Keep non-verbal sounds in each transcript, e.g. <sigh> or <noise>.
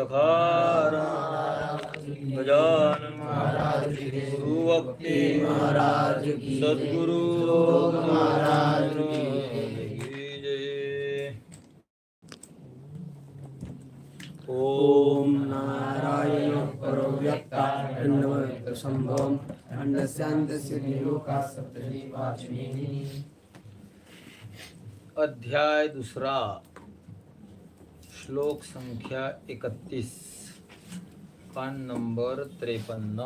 सखार गजानन महाराज जय. सद्गुरु महाराज जय। ॐ ओम नारायण परो व्यक्ताण्डवसम्भवम् अण्डस्यान्तस्य निलोकाः सप्तजीवाचमेनि अध्याय दुसरा। श्लोक संख्या एकतीस पान नंबर त्रेपन्न।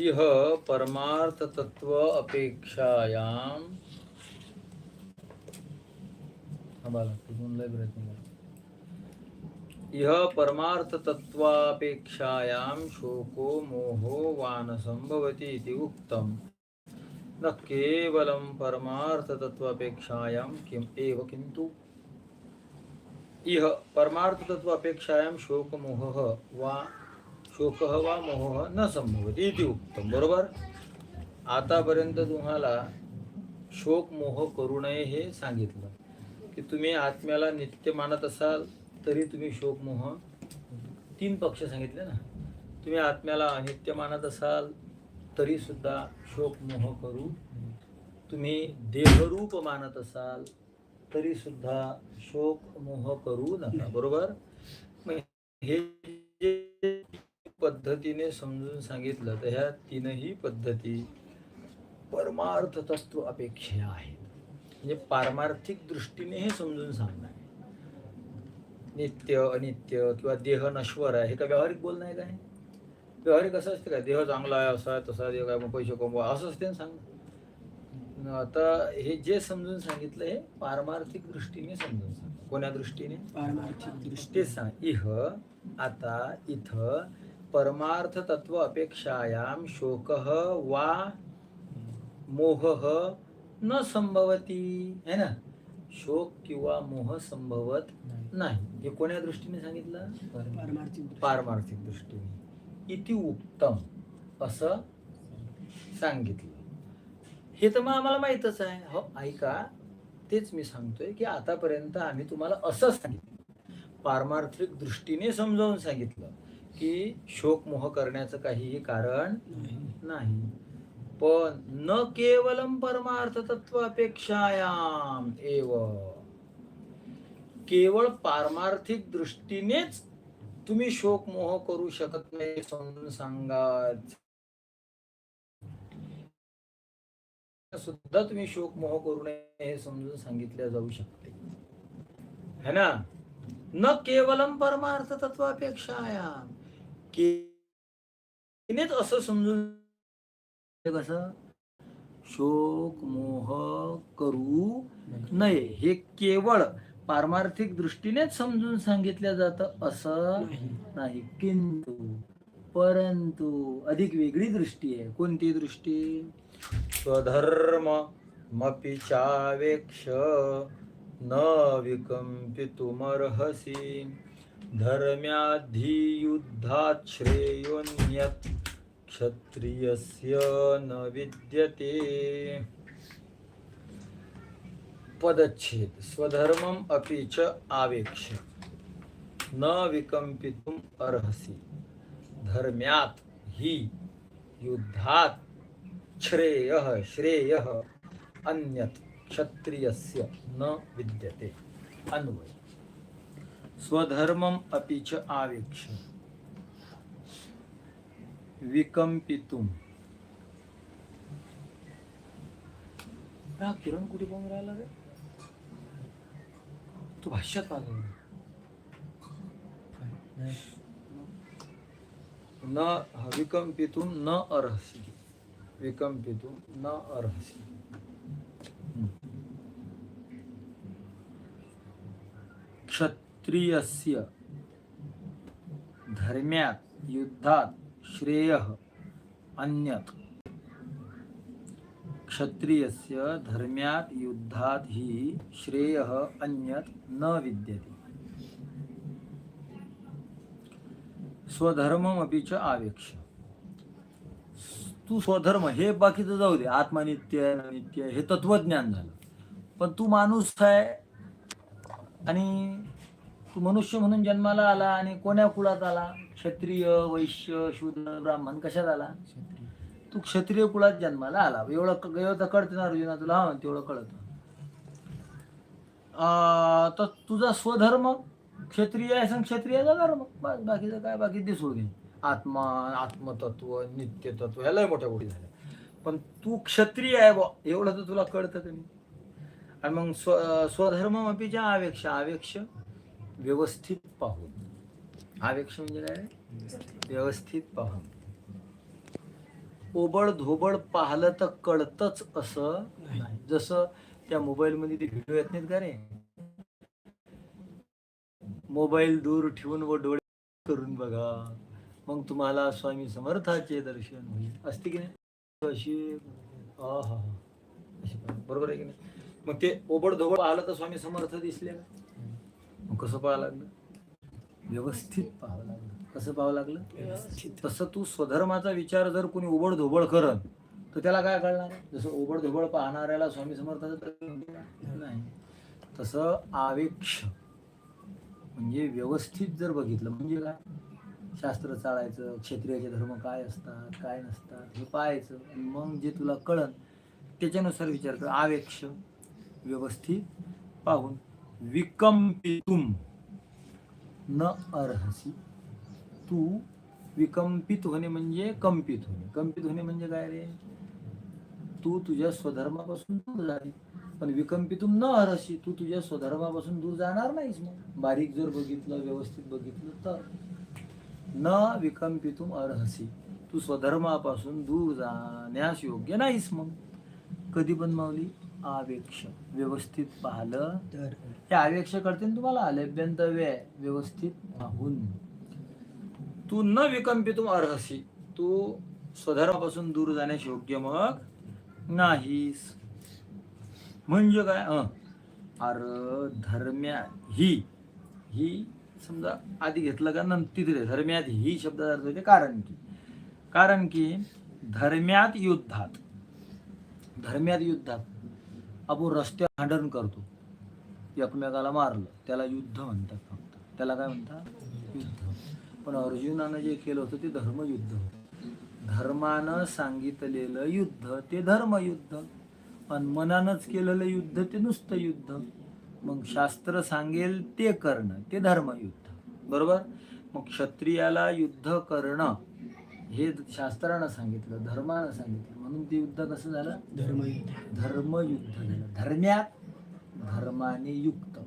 इह परमार्थ तत्व अपेक्षायां। हा बाळा, तिथून लय प्रयत्न करा. इह परमार्थ तत्वापेक्षायां शोको मोहो वा न संभवति इति उक्तम्। न केवलं परमार्थतत्त्वापेक्षायां किम् एव किन्तु? इह परमार्थतत्त्वापेक्षायां शोकमोहः वा शोकः वा मोहः न संभवति इति उक्तं बरोबर? आतापर्यंत तुम्हाला शोक मोह करू नये हे सांगितलं. की तुम्ही आत्म्याला नित्य मानत असाल तरी तुम्ही शोक मोह तीन पक्ष सांगितले ना? तुम्ही आत्म्याला अनित्य मानत असाल तरी सुद्धा शोक मोह करू तुम्ही देहरूप मानत असाल तरी सुद्धा शोक मोह करू नका बरोबर? हे जे पद्धतीने समजून सांगितलं तर ह्या तीनही पद्धती परमार्थ तत्व अपेक्षा आहेत. म्हणजे पारमार्थिक दृष्टीने हे समजून सांगणं आहे. नित्य अनित्य किंवा देह नश्वर आहे हे का व्यावहारिक बोलणं आहे काय? व्यावहारिक असं असते का? देह चांगला आहे असा आहे तसा देह काय? मग पैसे कमवा. असं असते ना सांग. आता हे जे समजून सांगितलं हे पारमार्थिक दृष्टीने समजून सांग. कोण्या दृष्टीने? पारमार्थिक दृष्टी सांग. इह आता इथं परमार्थ तत्व अपेक्षायाम शोक वा मोह न संभवती. है ना? शोक किंवा मोह संभवत नाही. हे कोण्या दृष्टीने सांगितलं? पारमार्थिक. पारमार्थिक दृष्टीने. इति उत्तम असं सांगितलं. हे तर मग आम्हाला माहीतच आहे. हो ऐका. तेच मी सांगतोय की आतापर्यंत आम्ही तुम्हाला असं सांगितलं. पारमार्थिक दृष्टीने समजावून सांगितलं की शोक मोह करण्याचं काहीही कारण नाही. नाही पण न केवलम परमार्थ तत्व अपेक्षायाम एव. केवळ पारमार्थिक दृष्टीनेच तुम्ही शोक मोह करू शकत नाही समजून सांगा सुद्धा तुम्ही शोक मोह करू नये हे समजून सांगितले जाऊ शकते. है ना? न केवलम परमार्थ तत्वापेक्षायाम केनेच असं समजून कसं? शोक मोह करू नये. हे केवळ पारमार्थिक दृष्टीनेच समजून सांगितलं जातं. असं नाही. किंतु परंतु अधिक वेगळी दृष्टी आहे. कोणती दृष्टी? स्वधर्म मपि चावेक्ष न विकम्पितुमर्हसि धर्म्याधियुद्धात् श्रेयोन्यत् क्षत्रियस्य न विद्यते। पदच्छेद स्वधर्मम अपि च आवेक्ष। न विकंपितुम अर्हसि। धर्म्यात ही युद्धात श्रेयः श्रेयः अन्यत् क्षत्रियस्य न विद्यते। अन्वय। स्वधर्मम अपि च आवेक्ष। विकंपितुम हा किरण कुठे पाहून राहिला रे? तू भाष्यात पाहिलं न विकम्पितुम न अर्हसि विकम्पितुम न अर्हसि हम्म. क्षत्रियस्य धर्म्यात युद्धात श्रेयः अन्यत् क्षत्रियस्य धर्म्यात युद्धात ही श्रेयः अन्यत् न विद्यते। स्वधर्ममपि च आवेक्ष। तू स्वधर्म हे बाकीचं जाऊ दे आत्मनित्य नित्य हे तत्वज्ञान झालं. पण तू माणूस आहे आणि तू मनुष्य म्हणून जन्माला आला आणि कोण्या कुळात आला? क्षत्रिय वैश्य शूद्र ब्राह्मण कशात आला? तू क्षत्रिय कुळात जन्माला आला. एवढं एवढं कळते कळतं ना अर्जुना तुला? हा तेवढं कळतं. तर तुझा स्वधर्म क्षत्रिय आहे सांग क्षत्रियाचा धर्म. बस बाकीचं काय बाकी दिसून घे. आत्मा आत्मतत्व नित्यतत्व ह्या लय मोठ्या गोष्टी झाल्या. पण तू क्षत्रिय आहे बा एवढं तर तुला कळतं का नाही? आणि मग स्व स्वधर्म अपेक्षा आवेक्ष. आवेक्ष व्यवस्थित पाहून. आवेक्ष म्हणजे काय व्यवस्थित पाहून. ओबड धोबड पाहिलं तर कळतच असं नाही. जसं त्या मोबाईलमध्ये ते व्हिडिओ येत नाहीत का रे? मोबाईल दूर ठेवून व डोळे करून बघा. मग तुम्हाला स्वामी समर्थाचे दर्शन होईल असते की नाही? अशी हा हा. बरोबर आहे की नाही? मग ते ओबड धोबड पाहिलं तर स्वामी समर्थ दिसले ना. मग कसं पाहावं लागलं? व्यवस्थित पाहावं लागलं. कसं पाहावं लागलं? तसं तू स्वधर्माचा विचार जर कोणी ओबड धोबड करत तर त्याला काय कळणार जसं ओबड धोबड पाहणाऱ्याला स्वामी समर्थाचं नाही. तसं आवेक्ष म्हणजे व्यवस्थित जर बघितलं म्हणजे काय? शास्त्र चालायचं क्षत्रियाचे धर्म काय असतात काय नसतात हे पाहायचं. मग जे तुला कळन त्याच्यानुसार विचार कर. आवेक्ष व्यवस्थित पाहून विकंपितुम न अर्हसी. तू विकंपित होणे म्हणजे कंपित होणे. कंपित होणे म्हणजे काय रे? तू तुझ्या स्वधर्मापासून दूर झाली. पण विकंपितून न हरशी तू तुझ्या स्वधर्मापासून दूर जाणार नाहीस मग. बारीक जर बघितलं व्यवस्थित बघितलं तर. न विकंपितुम अर्हसी. तू स्वधर्मापासून दूर जाण्यास योग्य नाहीस मग. कधी पण माऊली आवेक्ष. व्यवस्थित पाहिलं तर. हे आवेक्ष करते ना तुम्हाला? व्यवस्थित पाहून तू न विकंपितुम अर्हसी तू स्वधर्मापासून दूर जाण्यास योग्य मग नाहीस. म्हणजे काय? अर धर्म्या ही ही समजा आधी घेतलं का नंतर तिथे धर्म्यात ही शब्दाचा अर्थ होते. कारण की कारण की धर्म्यात युद्धात धर्म्यात युद्धात आपण रस्त्यावर भांडण करतो. एकमेकाला मारलं त्याला युद्ध म्हणतात फक्त. त्याला काय म्हणतात? युद्ध. पण अर्जुनानं जे केलं होतं ते धर्मयुद्ध होतं. धर्मानं सांगितलेलं युद्ध ते धर्मयुद्ध. पण मनानंच केलेलं युद्ध ते नुसतं युद्ध. मग शास्त्र सांगेल ते करणं ते धर्मयुद्ध. बरोबर? मग क्षत्रियाला युद्ध करणं हे शास्त्रानं सांगितलं धर्मानं सांगितलं. म्हणून ते युद्ध कसं झालं? धर्मयुद्ध. धर्मयुद्ध झालं. धर्म्यात धर्माने युक्त.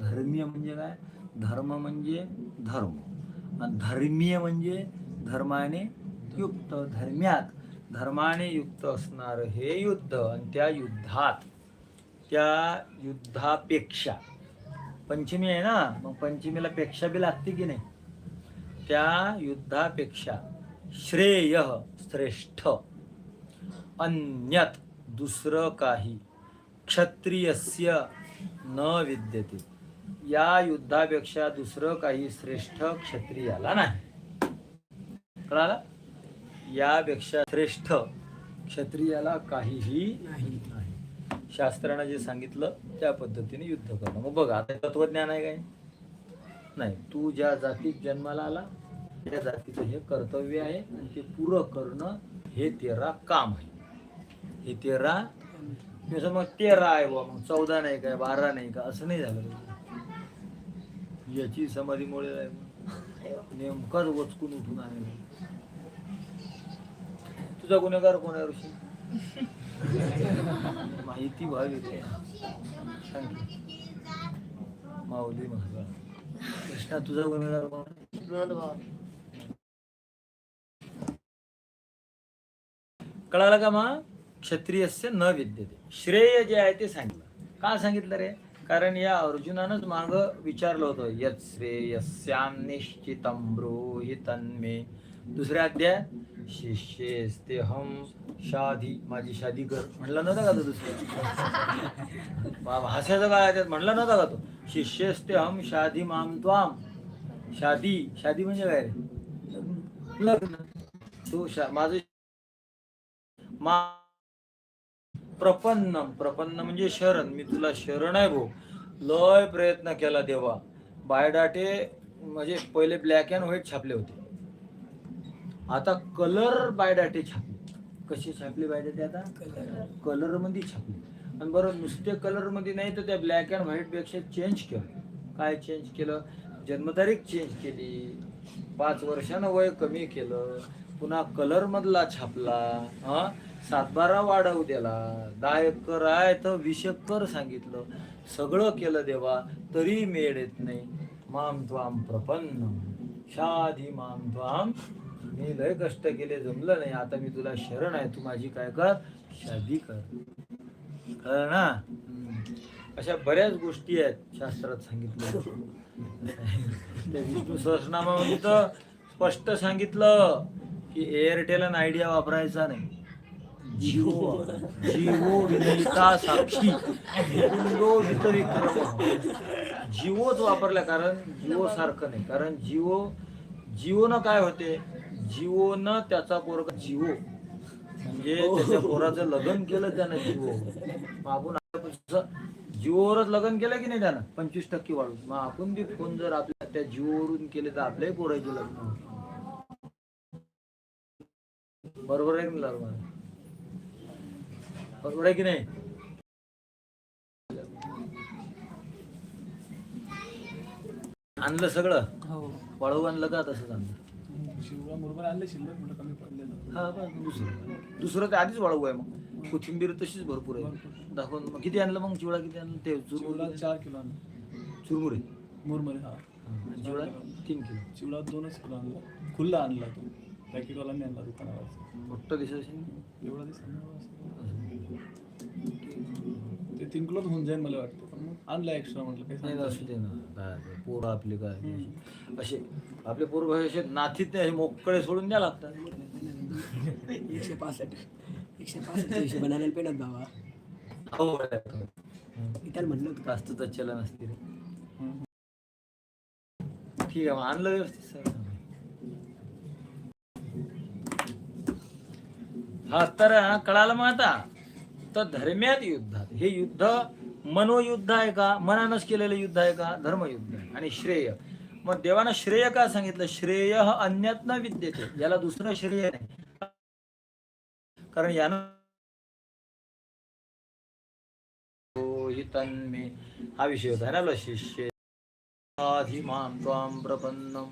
धर्मीय म्हणजे काय? धर्म म्हणजे धर्म. धर्मीय म्हणजे धर्माने युक्त धर्म्यात. धर्माने युक्त असणार हे युद्ध आणि त्या युद्धात त्या युद्धापेक्षा. पंचमी आहे ना मग पंचमीला पेक्षा बी लागते की नाही? त्या युद्धापेक्षा श्रेय श्रेष्ठ. अन्यत दुसरं काही क्षत्रियस्य न विद्यते. या युद्धापेक्षा दुसरं काही श्रेष्ठ क्षत्रियाला नाही. कळाला? यापेक्षा श्रेष्ठ क्षत्रियाला काहीही नाही. शास्त्रानं जे सांगितलं त्या पद्धतीने युद्ध करणं. मग बघा आता तत्वज्ञान आहे काय नाही. तू ज्या जातीत जन्माला आला त्या जातीचं हे कर्तव्य आहे आणि ते पुरं करणं हे तेरा काम आहे. हे तेरा मग तेरा आहे बुवा. मग चौदा नाही काय बारा नाही का असं नाही झालं. याची समाधीमुळे. नेमकाच वचकून उठून आहे तुझा गुन्हेगार कोण आहे ऋषी? माहिती व्हावी. माऊली महाराज. कृष्णा तुझा गुन्हेगार कोण आहे? कळालं का मग क्षत्रियस्य न विद्यते. श्रेय जे आहे ते सांगितलं. का सांगितलं रे? कारण या अर्जुनानंच माग विचारलं होतं यत श्रेयस्याम निश्चितम ब्रूहि तन्मे. दुसऱ्या अध्याय शिष्येस्ते हम शादी माझी शादी कर म्हणलं नव्हतं का तो दुसऱ्या <laughs> भाषेचं काय त्यात? म्हणलं नव्हता का तो? शिष्येस्ते हम शादी माम त्वाम शादी शादी म्हणजे काय रे? लग्न. तू शा- माझं मा प्रपन्न प्रपन्न म्हणजे शरण. मी तुला शरण आहे भाऊ. लय प्रयत्न केला देवा. बायोडाटे म्हणजे पहिले ब्लॅक अँड व्हाईट छापले होते. आता कलर बायोडाटे छापले. कसे छापले बायोडाटे आता? कलरमध्ये छापले. आणि बरं नुसते कलरमध्ये नाही तर त्या ब्लॅक अँड व्हाईटपेक्षा चेंज केलं. काय चेंज केलं? जन्मतारीख चेंज केली. पाच वर्षानं वय कमी केलं. पुन्हा कलर मधला छापला हा? सातबारा वाढवू दिला दहा एकर आहे तर वीस एकर सांगितलं. सगळं केलं देवा तरी मेळ येत नाही. Ma'am त्वाम प्रपन्न शाधी ma'am त्वाम. मी लय कष्ट केले जमलं नाही. आता मी तुला शरण आहे. तू माझी काय कर? शादी कर. कळलं ना? अशा बऱ्याच गोष्टी आहेत शास्त्रात सांगितलं <laughs> विष्णू सहस्रनामामध्ये स्पष्ट सांगितलं. की एअरटेल आणि आयडिया वापरायचा नाही. जिओ. जिओ साक्षी. वितविक्रम जिओच वापरला कारण जिओ सारखं नाही. कारण जिओ जिओनं काय होते? जिओनं त्याचा पोरगा जिओ. म्हणजे त्याच्या पोराचं लग्न केलं त्यानं जिओ. मग आपण जिओवरच लग्न केलं की नाही त्यानं? पंचवीस टक्के वाढून. मग आपण बी फोन जर आपल्या त्या जिओवरून केले तर आपल्याही पोराचे लग्न. बरोबर आहे की नाही? बरोबर आहे की नाही? आणलं सगळं? हो. वळवू आणलं का तसंच आणलं? हा बस दुसरं. दुसरं ते आधीच वळवू आहे मग. कोथिंबीर तशीच भरपूर आहे. दाखवून मग किती आणलं मग? चिवडा किती आणलं? ते चुरमुरे. चार किलो आणला. चुरमुरे? मुरमरे हा. चिवडा तीन किलो. चिवडा दोनच किलो आणला. खुल्ला आणला तो. पॅकेटवाला आणला दुकानावर मोठं दिसत असेल ना? एवढा दिसत ते तीन किलोच होऊन जाईल मला वाटतं पण मग आणला एक्स्ट्रा म्हटलं काही नाही असू दे ना. काय पोरं आपले काय असे आपले पोरं भाई असे नाथीत नाही असे मोकळे सोडून द्या लागतात. एकशे पासष्ट. एकशे पासष्ट हिशोबाने आणायला पेनत बाबा. हो मी त्याला म्हणलं होतं जास्त तर चलन असते रे. हम्म. ठीक आहे मग आणलं व्यवस्थित सगळं. हा तर कळालं मग आता? तर धर्म्यात युद्धात हे युद्ध मनोयुद्ध आहे का? मनानच केलेलं युद्ध आहे का? धर्मयुद्ध आहे आणि श्रेय. मग देवानं श्रेय का सांगितलं? श्रेय अन्यात न विद्यते. याला दुसरं श्रेय नाही. कारण यानं हो, हि तन्मे हा विषय होता ना शिष्य. आधिमां त्वां प्रपन्नं.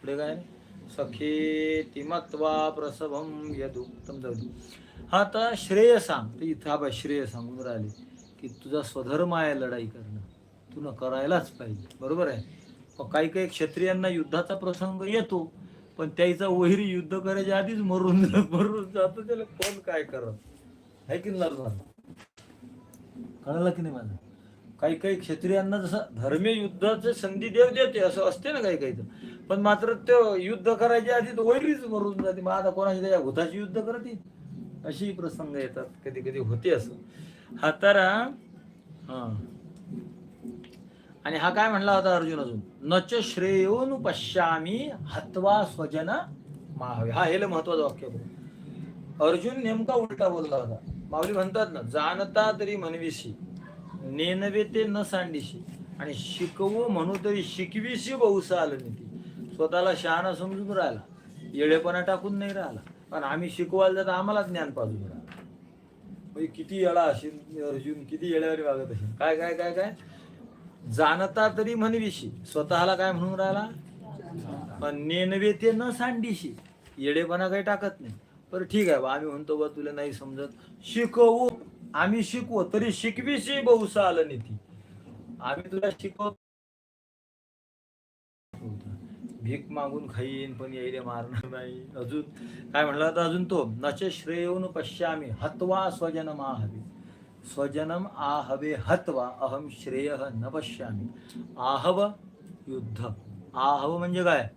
पुढे काय? सखे मत्वा प्रसभम यदुक्तम जाऊ हा आता श्रेय सांग तर इथं हा श्रेय सांगून राहिले की तुझा स्वधर्म आहे लढाई करणं. तुला करायलाच पाहिजे. बरोबर आहे? मग काही काही क्षत्रियांना युद्धाचा प्रसंग येतो पण त्याचा वहिरी युद्ध करायच्या आधीच मरून मरून जातो. त्याला कोण काय करत? आहे की नाही कळलं की नाही माझं? काही काही क्षत्रियांना जसं धर्मीय युद्धाचं संधी देव देते असं असते ना काही काही तर. पण मात्र तो युद्ध करायच्या आधी तो वैरीच मरून जाते. मग आता कोणाची त्याच्या भूताशी युद्ध करते? अशी प्रसंग येतात. कधी कधी होते असं. हा तर हा. आणि हा काय म्हणला होता अर्जुन अजून? नच श्रेयोनु पश्यामी हत्वा स्वजन माहवे. हा हे महत्वाचं वाक्य अर्जुन नेमका उलटा बोलला होता. माऊली म्हणतात ना जाणता तरी म्हणविशी नेनवे ते न सांडिशी आणि शिकवू म्हणू तरी शिकविशी बहुसा आलं नाही स्वतःला शहाणा समजून राहिला. येळेपणा टाकून नाही राहिला. पण आम्ही शिकवायला जाता आम्हाला ज्ञान पाजून राहिला. म्हणजे किती येळा असेल अर्जुन किती येळ्यावर वागत असेल? काय काय काय काय? जाणता तरी म्हणविशी. स्वतःला काय म्हणून राहिला? पण नेनवे ते न सांडिशी. येडेपणा काही टाकत नाही. बरं ठीक आहे बा आम्ही म्हणतो बा तुला नाही समजत. शिकवू. आम्ही शिकवू. तरी शिकविशी बहुसा आलं नाही ती आम्ही तुला शिकवतो. भीक मागून खाईन पण यायला मारणार नाही. अजून काय म्हणला तर अजून तो नचे श्रेयोन पश्यामी हत्वा स्वजनम आहवे. स्वजनम आहवे हत्वा अहम श्रेय न पश्यामी. आहव युद्ध. आहव म्हणजे काय?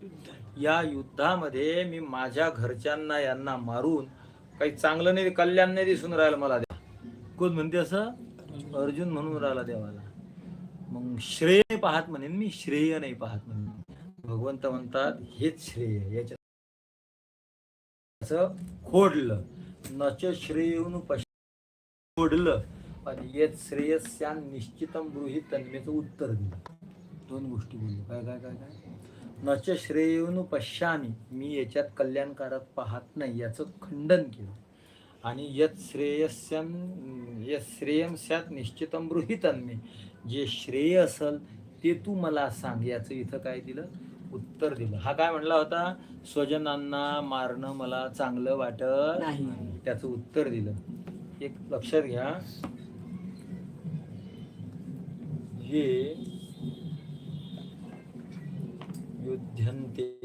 या युद्धामध्ये मी माझ्या घरच्यांना यांना मारून काही चांगलं नाही कल्याण नाही दिसून राहिलं मला द्या कोण म्हणते असं? अर्जुन म्हणून राहिला देवाला. मग श्रेय पाहत म्हणेन मी श्रेय नाही पाहत म्हणेन. भगवंत म्हणतात हेच श्रेय याच्या असं खोडलं. नच श्रेयून पश खोडलं. आणि येत श्रेयस्यान निश्चितम ब्रूही तन्मेचं उत्तर दिलं. दोन गोष्टी बोललो काय काय काय काय? नच श्रेयोनु पश्यामी मी याच्यात कल्याणकारक पाहत नाही याचं खंडन केलं. आणि यत श्रेयस्यान यत श्रेयम स्यात निश्चितम ब्रूही तन्मे. जे श्रेय असेल ते तू मला सांग. याचं इथं काय दिलं? उत्तर दिलं. हा काय म्हणला होता? स्वजनांना मारणं मला चांगलं वाटत नाही. त्याचं उत्तर दिलं. एक लक्षात घ्या. हे युध्यन्ते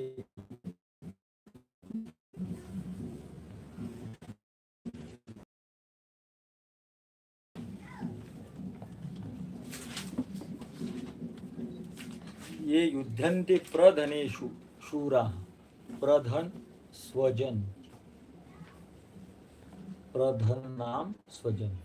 ये युद्धन्ते प्रधनेषु शूरा। प्रधन स्वजन। प्रधन नाम स्वजन।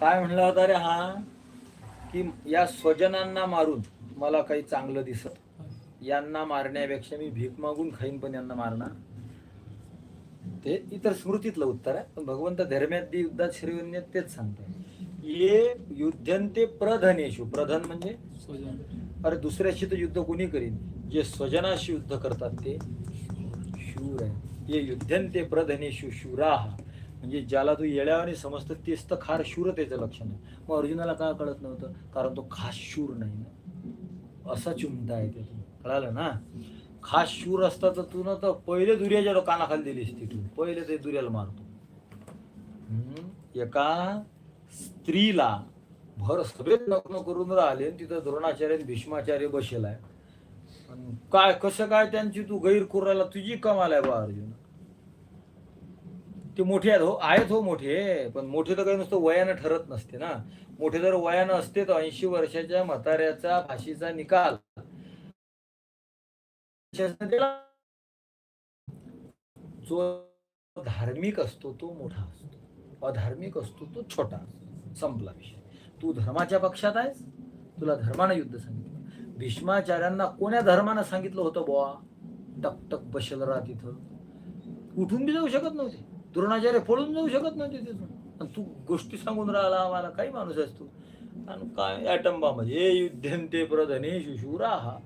काय म्हणला होता रे हा? की या स्वजनांना मारून मला काही चांगलं दिसत यांना मारण्यापेक्षा मी भीक मागून खाईन पण यांना मारणार. ते इतर स्मृतीतलं उत्तर आहे पण भगवंत धर्म्यात युद्धात श्रीवन्य तेच सांगतात ये युद्धंते प्रधनेशु प्रधन म्हणजे स्वजन. अरे दुसऱ्याशी तर युद्ध कोणी करीन? जे स्वजनाशी युद्ध करतात ते शूर आहे. ये युद्धंते प्रधनेशु शूराहा म्हणजे ज्याला तू येड्यावाने समजतं तेच तर खार शूरतेचं लक्षण आहे. मग अर्जुनाला का कळत नव्हतं? कारण तो खास शूर नाही ना. असा चिमटा आहे त्यातून कळालं ना खास शूर असता तर तू ना तर पहिले दुर्याच्या कानाखाली दिलीस तिथून. पहिले ते दुर्याला मारतो. एका स्त्रीला भर सभेत लग्न करून राहिले तिथं द्रोणाचार्य भीष्माचार्य बसेल आहे. काय कसं काय त्यांची तू गैर तुझी कमाल आहे बा अर्जुन. ते मोठे आहेत हो आहेत हो मोठे पण मोठे तर काही नुसतं वयानं ठरत नसते ना. मोठे जर वयानं असते तर ऐंशी वर्षाच्या म्हाताऱ्याचा फाशीचा निकाल जो धार्मिक असतो तो मोठा असतो. अधार्मिक असतो तो छोटा असतो. संपला विषय. तू धर्माच्या पक्षात आहेस? तुला धर्मानं युद्ध सांगितलं. भीष्माचार्यांना कोण्या धर्मानं सांगितलं होतं बुवा? टक टक बसेल राहा तिथं. उठून बी जाऊ शकत नव्हते. द्रोणाचार्य पळून जाऊ शकत नव्हते तिथून. आणि तू गोष्टी सांगून राहिला आम्हाला. काही माणूस आहेस तू. आणि काय ॲटम म्हणजे? युद्धन ते प्रधने शिशुराहा.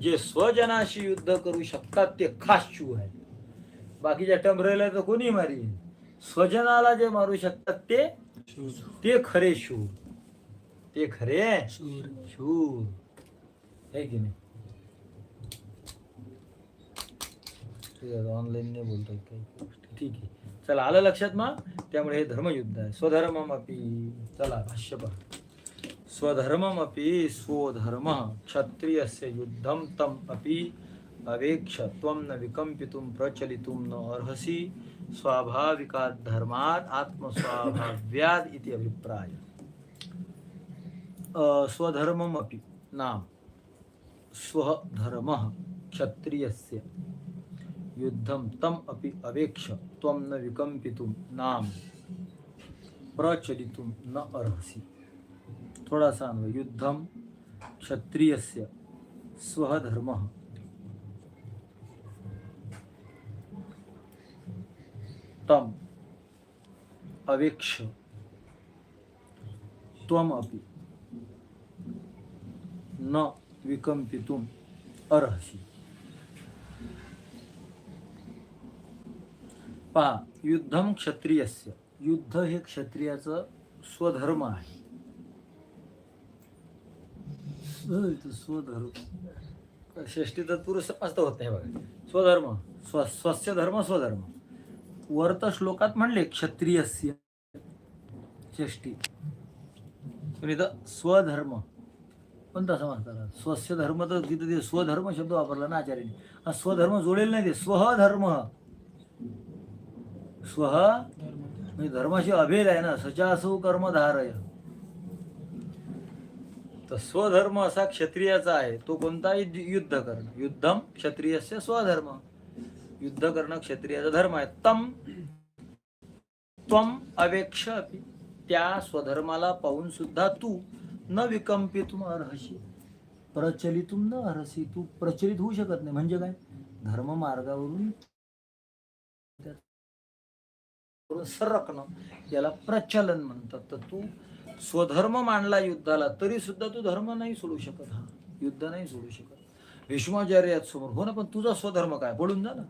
जे स्वजनाशी युद्ध करू शकतात ते खास शू आहे. बाकीच्या टमरेला तर कोणी मारी? स्वजनाला जे मारू शकतात ते ते खरे शूर ते खरे शूर शूर आहे की नाही? ठीक आहे ऑनलाईन नाही बोलतोय काही गोष्टी. ठीक आहे. चला आलं लक्षात मग? त्यामुळे हे धर्मयुद्ध आहे. स्वधर्ममापी. चला भाष्य पहा स्वधर्ममपि स्वधर्म क्षत्रियस्य युद्धं तम अपि अवेक्ष त्वं न विकम्पितुं प्रचलितुं न अर्हसि। स्वाभाविकात् धर्मात् आत्मस्वाभाव्यात् इति अभिप्राय। अ, स्वधर्ममपि नाम। स्वधर्मः क्षत्रियस्य युद्धं तम अपि अवेक्ष त्वं न विकम्पितुं नाम। प्रचलितुं न अर्हसि। थोड़ा सा अन्वय युद्धम क्षत्रियस्य स्वधर्म। तम अवेक्ष त्वम अपि न विकंपितुम अर्हसि। पहा युद्धम क्षत्रियस्य। युद्ध हे क्षत्रियाचं स्वधर्म आहे. इथं स्वधर्म. षष्टी तत्पुरुष समजता होत नाही बघा. स्वधर्म स्व स्वस्य धर्म स्वधर्म. वर्त श्लोकात म्हणले क्षत्रियस्य. षष्टी. पण इथं स्वधर्म. पण तसं म्हणतात स्वस्य धर्म तर तिथं ते स्वधर्म शब्द वापरला ना आचार्याने. स्वधर्म जोडेल नाही ते. स्वधर्म. स्व म्हणजे धर्माशी अभेद आहे ना. सचासो कर्मधारय तर स्वधर्म असा क्षत्रियाचा आहे. तो कोणताही युद्ध करणं. युद्धम क्षत्रियस्य स्वधर्म. युद्ध करणं क्षत्रियाचा धर्म आहे. तम त्वम अवेक्ष अपि त्या स्वधर्माला पाहून सुद्धा तू न विकंपितुम अर्हशी प्रचलितुम न अर्हसी. तू प्रचलित होऊ शकत नाही. म्हणजे काय? धर्म मार्गावरून सरकणं. याला प्रचलन म्हणतात. तर तू स्वधर्म मांडला युद्धाला तरी सुद्धा तू धर्म नाही सोडू शकत हा. युद्ध नाही सोडू शकत. भीष्माचार्य समोर हो ना पण तुझा स्वधर्म काय? पडून जा ना.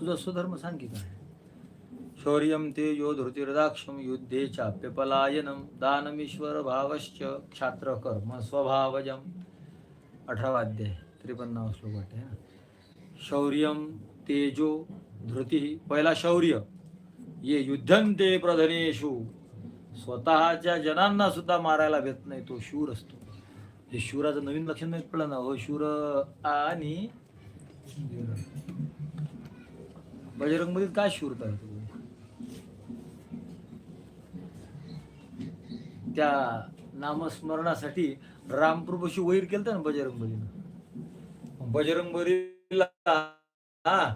तुझा स्वधर्म सांग की काय? ते यो धृतिर्दाक्षम युद्धे चाप्यपलायनम दानमीश्वर भावश्च क्षात्र कर्म स्वभावजम. अठरावा अध्याय त्रेपन्नावा श्लोक वाटते ना? शौर्यम तेजो धृती पहिला शौर्य. ये युद्धंते प्रधनेशु स्वतःच्या जनांना सुद्धा मारायला भेट नाही तो शूर असतो. हे शूराचं नवीन लक्षण माहीत पडलं ना? हो शूर आणि बजरंगमध्ये काय शूरता आहे त्या नामस्मरणासाठी रामप्रभूशी वैर केलं ना बजरंगबलीनं? बजरंगबलीला हा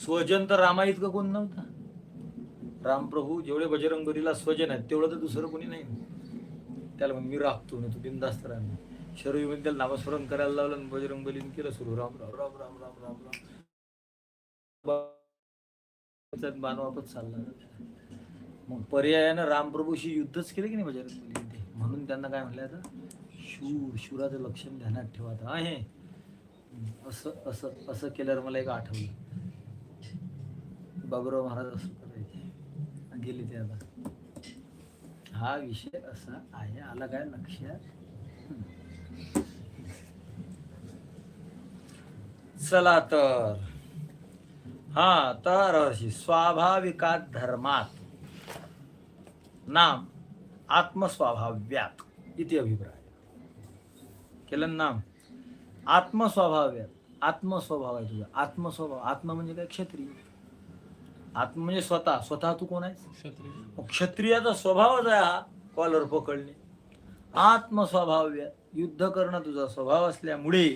स्वजन तर रामा इतकं कोण नव्हता? रामप्रभू जेवढे बजरंगबलीला स्वजन आहेत तेवढं तर दुसरं कोणी नाही. त्याला मग मी राखतो ना तू बिंदास्त राह शरीर त्याला नामस्मरण करायला लावलं आणि बजरंगबलीने केलं सुरू. राम राम राम राम राम राम राम. बाण चालला. मग पर्यायानं रामप्रभूशी युद्धच केलं की नाही बजरंगबली ते म्हणून त्यांना काय म्हटलं आता? शूर शूराचं लक्षण ध्यानात ठेवा आता. आहे. असं असं असं केल्यावर मला एक आठवलं. बाबुराव महाराज असं गेले ते आता. हा विषय असा आहे. आला काय लक्षात चला तर. हा तर स्वाभाविकात धर्मात नाम आत्मस्वभाव्यात इति अभिप्राय. केलं नाम? आत्मस्वभाव्यात. आत्मस्वभाव आहे तुझा. आत्मस्वभाव. आत्म म्हणजे काय? क्षत्रिय आत्म म्हणजे स्वतः स्वतः तू कोण मग क्षत्रियाचा स्वभावच आहे हा कॉलर पकडणे. आत्मस्वभाव्य युद्ध करणं तुझा स्वभाव असल्यामुळे.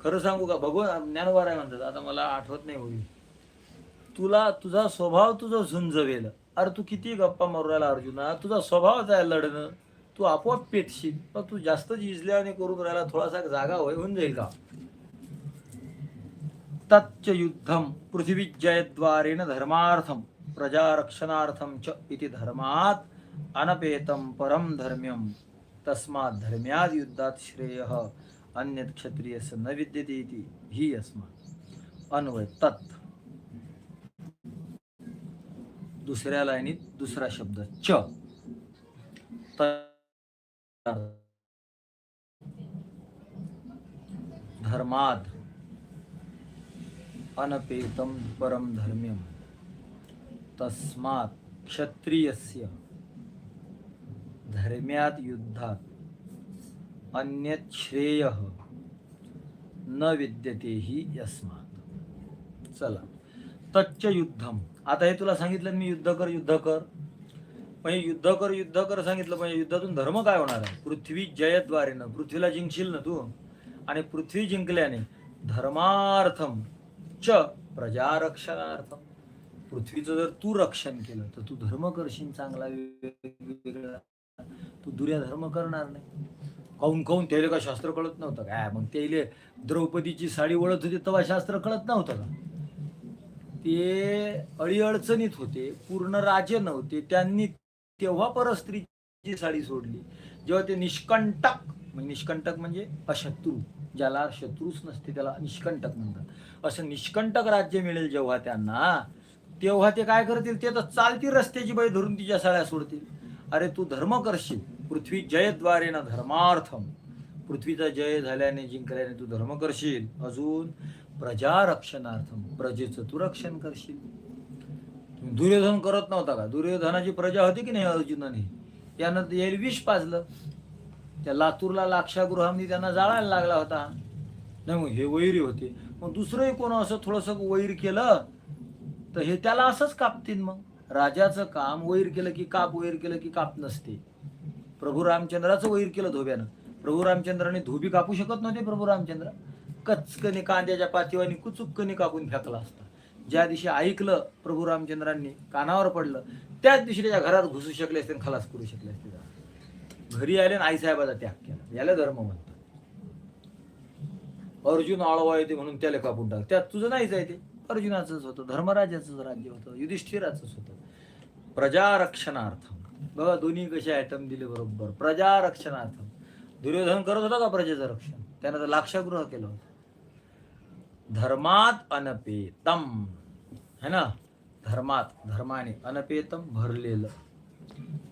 खरं सांगू का भगवान ज्ञानवार आहे म्हणतात आता मला आठवत नाही होईल तुला तुझा स्वभाव तुझं झुंजवेल. अरे तू किती गप्पा मारू राहिला अर्जुना. तुझा स्वभावच आहे लढणं. तू आपोआप पेटशील. पण तू जास्त झिजल्याने करून राहिला थोडासा जागा होय होऊन जाईल का? तच्च युद्धम पृथ्वी जयद्वारेण धर्मार्थम प्रजारक्षणार्थम च इति धर्मात अनपेतम परम धर्म्यम। तस्मात् धर्म्याद युद्धात श्रेय अन्य क्षत्रियस्य न विद्यते इति ही अस्मात् अन्वय तत्। दुसऱ्या लाईनीत दुसरा शब्द च। त- धर्माद अनपेतम परम धर्म्यम तस्मात् क्षत्रियस्य धर्म्यात युद्धात अन्यत श्रेय न विद्यते ही यस्मात। चला। तच्च युद्धम। आता हे तुला सांगितलं मी युद्ध कर युद्ध कर। म्हणजे युद्ध कर युद्ध कर सांगितलं म्हणजे युद्धातून धर्म काय होणार आहे? पृथ्वी जयद्वारेनं पृथ्वीला जिंकशील ना तू? आणि पृथ्वी जिंकल्याने धर्मार्थम च प्रजारक्षणार्थम पृथ्वीचं जर तू रक्षण केलं तर तू धर्म करशील चांगला वेगवेगळा. तू दुर्या धर्म करणार नाही. काऊन काऊन? त्याला का शास्त्र कळत नव्हतं काय मग त्याले द्रौपदीची साडी ओळख होती तेव्हा शास्त्र कळत नव्हतं का? ते अडीअडचणीत होते पूर्ण राजे नव्हते त्यांनी तेव्हा परस्त्रीची साडी सोडली. जेव्हा ते निष्कंटक म्हणजे निष्कंटक म्हणजे अशत्रू. ज्याला शत्रूच नसते त्याला निष्कंटक म्हणतात. असं निष्कंटक राज्य मिळेल जेव्हा त्यांना तेव्हा ते काय करतील? ते तर चालतील रस्त्याची बाई धरून तिच्या सळ्या सोडतील. अरे तू धर्म करशील. पृथ्वी जयद्वारे ना धर्मार्थम. पृथ्वीचा जय झाल्याने जिंकल्याने तू धर्म करशील. अजून प्रजा रक्षणार्थम प्रजेचं तू रक्षण करशील दुर्योधन करत नव्हता का? दुर्योधनाची प्रजा होती की नाही अर्जुनाने? यानं ते विष पाजलं. त्या लातूरला लाक्षागृहामध्ये त्यांना जाळायला लागला होता. नाही मग हे वैरी होते. मग दुसरंही कोण असं थोडंसं वैर केलं तर हे त्याला असंच कापतील मग. राजाचं काम वैर केलं की काप वैर केलं की काप नसते. प्रभू रामचंद्राचं वैर केलं धोब्यानं. प्रभू रामचंद्राने धोबी कापू शकत नव्हते प्रभू रामचंद्र. कचकने कांद्याच्या पातीवानी कुचुक्कने कापून फेकला असता. ज्या दिवशी ऐकलं प्रभू रामचंद्रांनी कानावर पडलं त्याच दिवशी त्याच्या घरात घुसू शकले असते आणि खलास करू शकले असते. घरी आले आणि आईसाहेबाचा त्याग केला. याला धर्म म्हणतात. अर्जुन आळवा येते म्हणून त्याला कापून टाक त्यात तुझं नाहीच आहे ते. अर्जुनाचंच होतं धर्मराजाचंच राज्य होतं युधिष्ठिराचंच होतं. प्रजारक्षणार्थ. बघा दोन्ही कसे आयटम दिले बरोबर. प्रजारक्षणार्थ. दुर्योधन करत होता का प्रजेचं रक्षण? त्यानं तर लाक्षागृह केलं होतं. धर्मात अनपेतम. है ना? धर्मात धर्माने अनपेतम भरलेलं.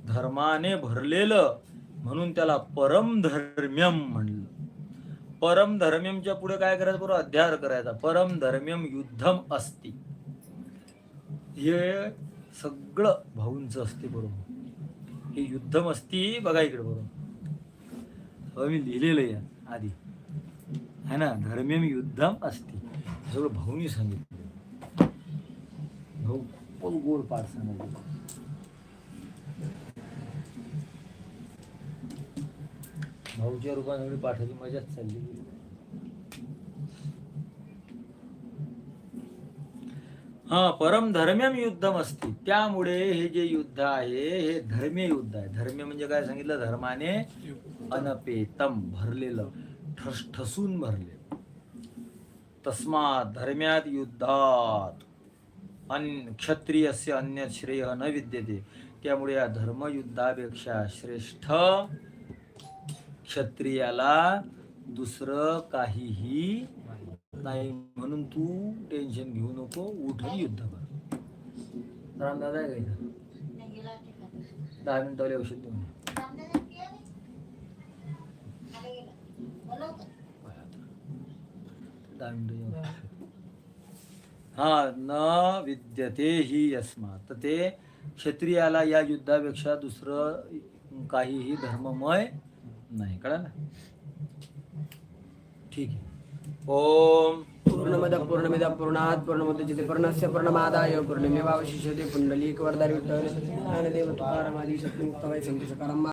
धर्माने भरलेलं. म्हणून त्याला परमधर्म्यम म्हणलं. परम धर्म्यमच्या पुढे काय करायचं? बरोबर अध्यार करायचा. परम धर्म्यम युद्धम असती. हे सगळं भाऊंचं असते बरोबर. हे युद्धम असती बघा इकडे बरोबर. हो मी लिहिलेलं आहे आधी. है ना? धर्म्यम युद्धम असती. सगळं भाऊनी सांगितलं. भाऊ गोल गोड पाठ सांगितलं. भाऊच्या रूपाने एवढी पाठाची मजाच चालली. गेली हा परम धर्म्यम युद्धम असते. त्यामुळे हे जे युद्ध आहे हे धर्मीय युद्ध आहे. धर्मीय म्हणजे काय सांगितलं? धर्माने अनपेतम भरलेलं ठस ठसून भरले तस्मात धर्म्यात युद्धात. अन क्षत्रियस्य अन्य श्रेय न विद्यते. त्यामुळे या धर्मयुद्धापेक्षा श्रेष्ठ क्षत्रियाला दुसरं काहीही नाही म्हणून तू टेन्शन घेऊ नको उठून युद्ध कर. रामदादा आहे का दहा मिनिटाला औषध देऊन दहा मिनिटं हा न विद्यते ही यस्मा तर ते क्षत्रियाला या युद्धापेक्षा दुसरं काहीही धर्ममय नाही कळा ना ठीक आहे. ओम. पूर्णमद पूर्णमिद पूर्णात पूर्णमुदच्यते पूर्णस्य पूर्णमादाय पूर्णमेवावशिष्यते पुंडलीक वरदारी विठ्ठल ज्ञानदेव तुकारामादी शक्तिमुक्ताबाई संत सकाराम